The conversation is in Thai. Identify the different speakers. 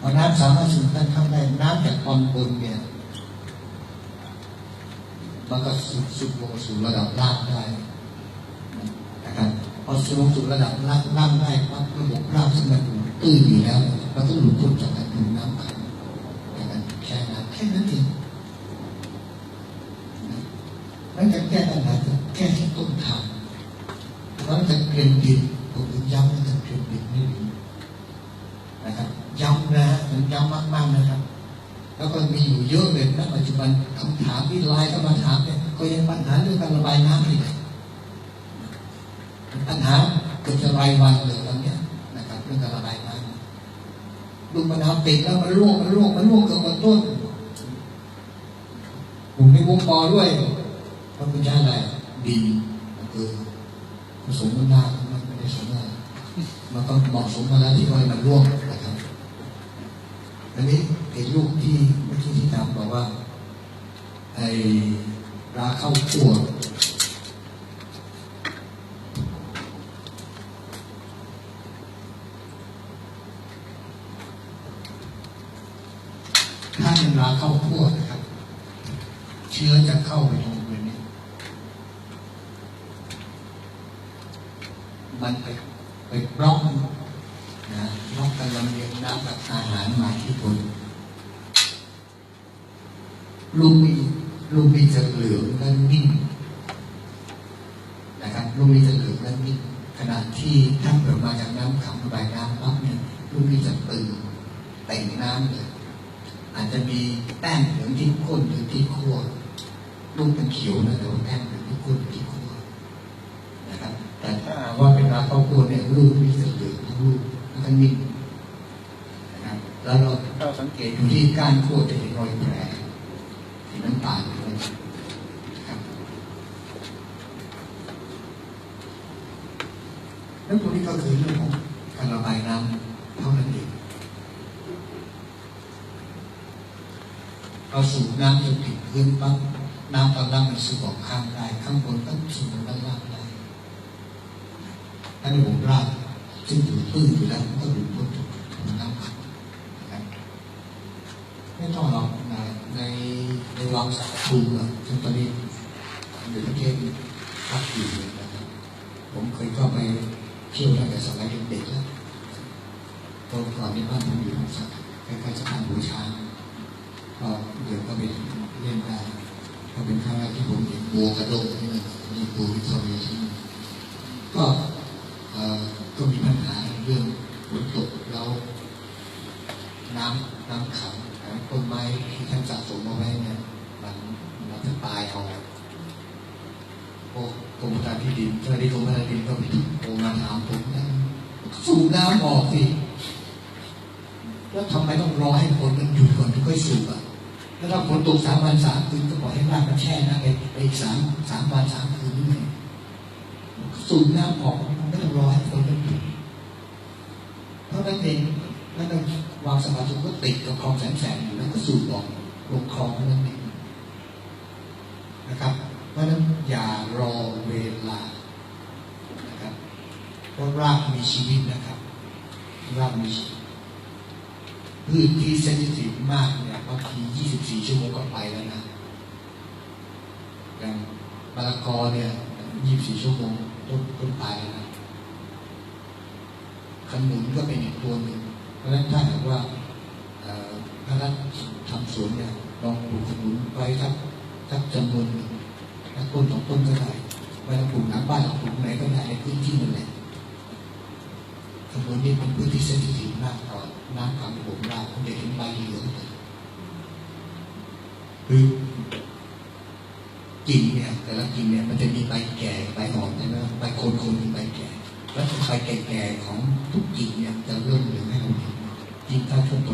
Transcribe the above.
Speaker 1: พอน้ำสามารถสูบด้านข้าได้น้ำจากตอนบนเนี่ยมันก็สูบสูบลงสู่ระดับล่างได้นะครับพอสูบลงสู่ระดับล่างล่างได้ปั๊บระบบล่างซึ่งมันตื้นอยู่แล้วเราต้องหลุดพ้นจากการถูน้ำขังจากการแช่น้ำแค่นั้นเองนะไม่การแก้ปัญหาแก้ที่ต้นทางเพราะจะเปลี่ยนดินผมถึงย้ำว่าจะเปลี่ยนดินไม่ดี นะครับย้ำนะฮะ ผมย้ำมากๆนะครับ แล้วก็มีอยู่เยอะเลยณปัจจุบันคำถามที่ไลน์เข้ามาถามเนี่ยก็ยังปัญหาเรื่องการระบายน้ำอีกปัญหาเกือบจะรายวันเลยตอนเนี้ยนะครับเรื่องการระบายน้ำลูกมะนาวติดแล้วมันร่วงมันร่วงมันร่วงเกือบหมดต้นผมในวงปอด้วยมันเป็นอะไรดีเออผสมกันได้มันไม่ได้สมได้มันก็เหมาะสมมาแล้วที่ว่ามันร่วม อันนี้ไอ้ลูกที่เมื่อกี้ที่ถามบอกว่า ไอ้ราเข้าคั่วถ้าเป็นราเข้าคั่วนะครับ เชื้อจะเข้าไปตรงบริเวณนี้ มันไปไปบล็อก นะบล็อกการลำเลียงน้ำกับอาหารมาที่คนลูกมีลูกมีจะเหลืองและนิ่มนะครับลูกมีจะเหลืองและนิ่มขณะที่ถ้าเกิดมาจากน้ำขังระบายน้ำปั๊บเนี่ยลูกมีจะตื่นเต่งน้ำเลยอาจจะมีแป้งเหลืองที่ก้นหรือที่ขั้วลูกเป็นเขียวนะแต่ว่าแป้งเหลืองที่ก้นที่ขั้วนะครับแต่ถ้าว่าเป็นราครอบครัวเนี่ยลูกมีสเหลืองทั้งลูก แล้วก็นิ่มนะครับแล้วเราเราสังเกตดูที่ก้านขั้วจะเห็นรอยแผลสีน้ำตาลด้วยนะครับแล้วตัวนี้ก็คือเรื่องของการระบายน้ำเท่านั้นเองเราสูบน้ำจนถึงพื้นปั๊บน้ำตอนล่างมันสูบออกข้างได้ ข้างบนก็สูบลงด้านล่างได้ถ้าในวงราก ซึ่งอยู่ตื้นอยู่แล้วก็หลุดพ้นจากน้ำขังนะครับไม่ต้องหรอกในในในวังสาคูอะซึ่งตอนนี้อยู่ประเทศพักอยู่นะครับผมเคยเข้าไปเที่ยวตั้งแต่สมัยเด็กๆแล้วตอนก่อนนี้บ้านผมอยู่สักใกล้ๆสะพานบูชาก็เดี๋ยวก็ไปเล่นได้ก็เป็นครั้งแรกที่ผมเห็นบัวกระโดดที่นั่นมีบัววิคตอเรียที่ก็เอ่อก็มีปัญหาเรื่องฝนตกแล้ว น้ำน้ำขังต้นไม้ที่ท่านสะสมเอาไว้เนี่ยมันมันจะตายเอาพวกกรมการที่ดินเจ้าหน้าที่กรมการที่ดินก็ไปโทรมาถามผมนะสูบน้ำออกสิแล้วทำไมต้องรอให้ฝนมันหยุดก่อนถึงค่อยสูบอะแล้วถ้าฝนตกสามวันสามคืนก็ปล่อยให้รากมันแช่น้ำไปไปอีกสามสามวันสามคืนนี่ไงสูบน้ำออกไม่ต้องรอให้คนมันหยุดเพราะนั้นเองแล้วเราวางสมาธิก็ติดกับคลองแสนแสนอยู่แล้วก็สูบออกลงคลองเท่านั้นเองนะครับ เพราะนั้นอย่ารอเวลานะครับเพราะรากมีชีวิตนะครับรากมีชีวิตพืชที่เซนซิทีฟมากเนี่ยบางที 24 ชั่วโมงก็ไปแล้วนะอย่างมะละกอเนี่ย 24 ชั่วโมงต้นต้นตายแล้วนะขนุนก็เป็นอีกตัวหนึ่ง ราะฉะนั้นถ้าหากว่าเอ่อถ้าท่านทำสวนเนี่ยลองปลูกขนุนไว้สักสักจำนวนนักต้นสองต้นก็ได้ไว้เราปลูกหลังบ้านเราปลูกไหนก็ได้ในพื้นที่นั่นแหละขนุนนี่เป็นพื้นที่เซนซิทีฟมากต่อน้ำขังผมรากผมจะเห็นใบเหลืองเลยคือกิ่งเนี่ยแต่ละกิ่งเนี่ยมันจะมีใบแก่ใบอ่อนใช่ไหมใบโคนโคนมีใบแก่ แล้วใบแก่ๆของทุกกิ่งเนี่ย จะ